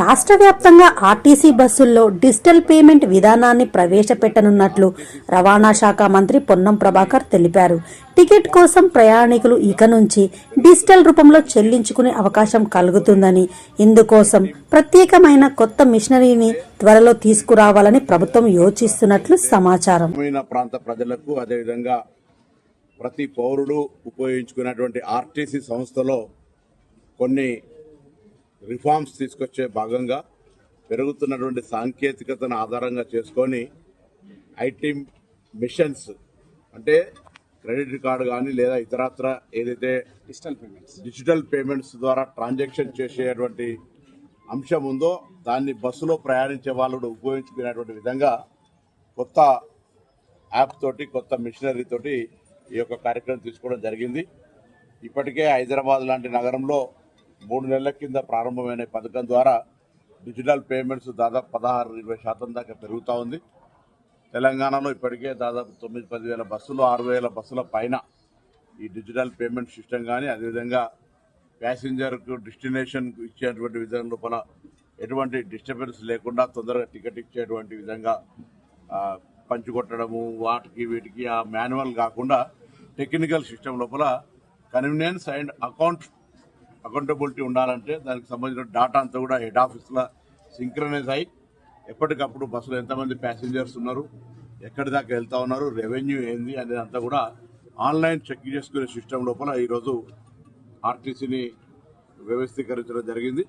రాష్ట్ర వ్యాప్తంగా ఆర్టీసీ బస్సుల్లో డిజిటల్ పేమెంట్ విధానాన్ని ప్రవేశపెట్టనున్నట్లు రవాణా శాఖ మంత్రి పొన్నం ప్రభాకర్ తెలిపారు. టికెట్ కోసం ప్రయాణికులు ఇక నుంచి డిజిటల్ రూపంలో చెల్లించుకునే అవకాశం కలుగుతుందని ఇందుకోసం ప్రత్యేకమైన కొత్త మిషనరీని త్వరలో తీసుకురావాలని ప్రభుత్వం యోచిస్తున్నట్లు సమాచారం. ప్రాంత ప్రజలకు అదేవిధంగా ప్రతి పౌరుడు ఉపయోగించుకున్నటువంటి ఆర్టీసీ సంస్థలో కొన్ని రిఫార్మ్స్ తీసుకొచ్చే భాగంగా పెరుగుతున్నటువంటి సాంకేతికతను ఆధారంగా చేసుకొని ఐటీ మిషన్స్ అంటే క్రెడిట్ కార్డు కానీ లేదా ఇతరత్ర ఏదైతే డిజిటల్ పేమెంట్స్ డిజిటల్ పేమెంట్స్ ద్వారా ట్రాన్సాక్షన్ చేసేటువంటి అంశం ఉందో దాన్ని బస్సులో ప్రయాణించే వాళ్ళు ఉపయోగించుకునేటువంటి విధంగా కొత్త యాప్ తోటి కొత్త మిషనరీ తోటి ఈ యొక్క కార్యక్రమం తీసుకోవడం జరిగింది. ఇప్పటికే హైదరాబాద్ లాంటి నగరంలో మూడు నెలల కింద ప్రారంభమైన పథకం ద్వారా డిజిటల్ పేమెంట్స్ దాదాపు పదహారు ఇరవై శాతం దాకా పెరుగుతూ ఉంది. తెలంగాణలో ఇప్పటికే దాదాపు తొమ్మిది పది వేల బస్సులు ఆరు వేల బస్సుల పైన ఈ డిజిటల్ పేమెంట్ సిస్టమ్ కానీ అదేవిధంగా ప్యాసింజర్కు డెస్టినేషన్కు ఇచ్చేటువంటి విధానం లోపల ఎటువంటి డిస్టర్బెన్స్ లేకుండా తొందరగా టికెట్ ఇచ్చేటువంటి విధంగా పంచుకొట్టడము వాటికి వీటికి ఆ మాన్యువల్ కాకుండా టెక్నికల్ సిస్టమ్ లోపల కన్వీనియన్స్ అండ్ అకౌంట్ అకౌంటబిలిటీ ఉండాలంటే దానికి సంబంధించిన డాటా అంతా కూడా హెడ్ ఆఫీస్లో సింక్రనైజ్ అయ్యి ఎప్పటికప్పుడు బస్సులో ఎంతమంది ప్యాసింజర్స్ ఉన్నారు ఎక్కడి దాకా వెళ్తా ఉన్నారు రెవెన్యూ ఏంది అనేది అంతా కూడా ఆన్లైన్ చెక్ చేసుకునే సిస్టమ్ లోపల ఈరోజు ఆర్టీసీని వ్యవస్థీకరించడం జరిగింది.